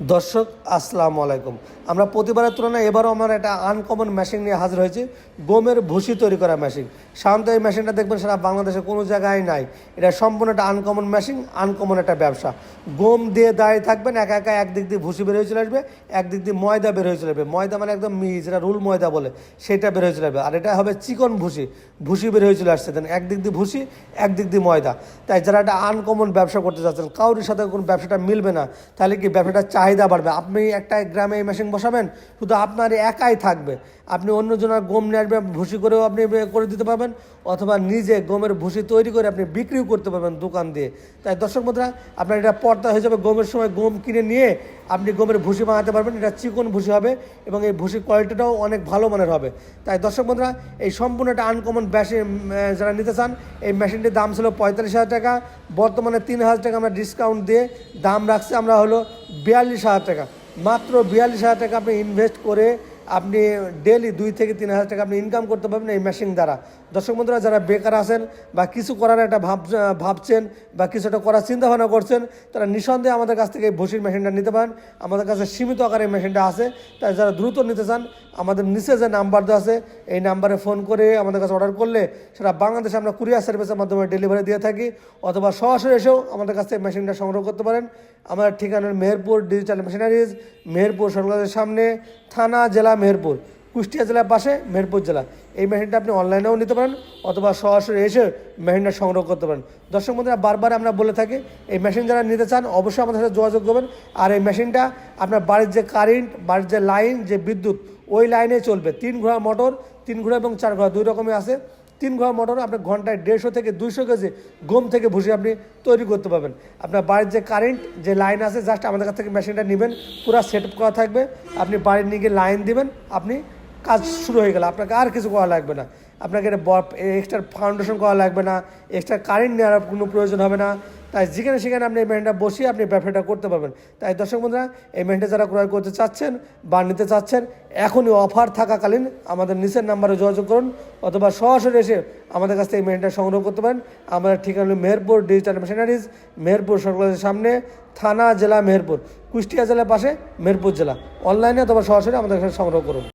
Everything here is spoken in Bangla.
দর্শক, আসসালামু আলাইকুম। আমরা প্রতিবারের তুলনায় এবারও আমার একটা আনকমন মেশিন নিয়ে হাজির হয়েছি। গমের ভুসি তৈরি করা মেশিন সাধারণত এই মেশিনটা দেখবেন সারা বাংলাদেশে কোনো জায়গায় নাই। এটা সম্পূর্ণ একটা আনকমন মেশিন আনকমন একটা ব্যবসা। গম দিয়ে দাঁড়িয়ে থাকবেন, একা একা একদিক দিয়ে ভুসি বের হয়ে চলে আসবে, একদিক দিয়ে ময়দা বের হয়ে চলে আসবে। ময়দা মানে একদম মিহি, যেটা রুল ময়দা বলে, সেটা বের হয়ে চলে আসবে। আর এটা হবে চিকন ভুসি। ভুসি বের হয়ে চলে আসছে। দেন একদিক দিয়ে ভুসি, একদিক দিয়ে ময়দা। তাই যারা একটা আনকমন ব্যবসা করতে যাচ্ছেন কাউরির সাথে কোনো ব্যবসাটা মিলবে না, তাহলে কি ব্যবসাটার চাহিদা বাড়বে। আপনি একটা গ্রামে এই মেশিন বসাবেন, শুধু আপনার একাই থাকবে। আপনি অন্যজনের গম নিয়ে আসবেন, ভুসি করেও আপনি করে দিতে পারবেন, অথবা নিজে গমের ভুসি তৈরি করে আপনি বিক্রিও করতে পারবেন দোকান দিয়ে। তাই দর্শক বন্ধুরা, আপনার এটা পর্দা হয়ে যাবে, গমের সময় গম কিনে নিয়ে আপনি গমের ভুসি বানাতে পারবেন। এটা চিকন ভুসি হবে এবং এই ভুসির কোয়ালিটিটাও অনেক ভালো মানের হবে। তাই দর্শক বন্ধুরা, এই সম্পূর্ণ একটা আনকমন ব্যাসে যারা নিতে চান, এই মেশিনটির দাম ছিল পঁয়তাল্লিশ হাজার টাকা, বর্তমানে তিন হাজার টাকা আমরা ডিসকাউন্ট দিয়ে দাম রাখছি। আমরা হলো বিয়াল্লিশ হাজার টাকা। মাত্র বিয়াল্লিশ হাজার টাকা আপনি ইনভেস্ট করে আপনি ডেলি দুই থেকে তিন হাজার টাকা আপনি ইনকাম করতে পারবেন এই মেশিন দ্বারা। দর্শক বন্ধুরা, যারা বেকার আছেন বা কিছু করার একটা ভাব ভাবছেন বা কিছু একটা করার চিন্তা ভাবনা করছেন, তারা নিঃসন্দেহে আমাদের কাছ থেকে এই ভুসির মেশিনটা নিতে পারেন। আমাদের কাছে সীমিত আকারে মেশিনটা আছে, তাই যারা দ্রুত নিতে চান, আমাদের নিচে যে নাম্বার দেওয়া আছে, এই নাম্বারে ফোন করে আমাদের কাছে অর্ডার করলে সেটা বাংলাদেশে আমরা কুরিয়ার সার্ভিসের মাধ্যমে ডেলিভারি দিয়ে থাকি অথবা সরাসরি এসেও আমাদের কাছ থেকে মেশিনটা সংগ্রহ করতে পারেন। আমাদের ঠিকানা মেহেরপুর ডিজিটাল মেশিনারিজ, মেহেরপুর সরকারের সামনে, থানা, জেলা মেহেরপুর। কুষ্টিয়া জেলার পাশে মেহেরপুর জেলা। এই মেশিনটা আপনি অনলাইনেও নিতে পারেন অথবা সরাসরি এসে মেশিনটা সংগ্রহ করতে পারেন। দর্শক বন্ধুরা, বারবার আমরা বলে থাকি, এই মেশিন যারা নিতে চান, অবশ্যই আমাদের সাথে যোগাযোগ করবেন। আর এই মেশিনটা আপনার বাড়ির যে কারেন্ট বাড়ির যে লাইন যে বিদ্যুৎ, ওই লাইনে চলবে। তিন ঘোড়া মোটর তিন ঘোড়া এবং চার ঘোড়া, দুই রকমই আছে। তিন ঘোড়া মোটর আপনি ঘন্টায় দেড়শো থেকে দুইশো কেজি গম থেকে ভুসি আপনি তৈরি করতে পারবেন। আপনার বাড়ির যে কারেন্ট যে লাইন আছে জাস্ট আমাদের কাছ থেকে মেশিনটা নেবেন। পুরো সেট করা থাকবে। আপনি বাড়ির নিয়ে গিয়ে লাইন দিবেন। আপনি কাজ শুরু হয়ে গেল। আপনাকে আর কিছু করা লাগবে না। আপনাকে এটা এক্সট্রা ফাউন্ডেশন করা লাগবে না। এক্সট্রা কারেন্ট নেওয়ার কোনো প্রয়োজন হবে না। তাই যেখানে সেখানে আপনি এই মেশিনটা বসিয়ে আপনি ব্যবসাটা করতে পারবেন। তাই দর্শক বন্ধুরা, এই মেশিনটা যারা ক্রয় করতে চাচ্ছেন বা নিতে চাচ্ছেন, এখনই অফার থাকাকালীন আমাদের নিচের নাম্বারে যোগাযোগ করুন অথবা সরাসরি এসে আমাদের কাছ থেকে এই মেশিনটা সংগ্রহ করতে পারেন। আমাদের ঠিকানা হলো মেহেরপুর ডিজিটাল মেশিনারিজ মেহেরপুর সরকারের সামনে, থানা, জেলা, মেহেরপুর। কুষ্টিয়া জেলার পাশে মেহেরপুর জেলা। অনলাইনে অথবা সরাসরি আমাদের কাছে সংগ্রহ করুন।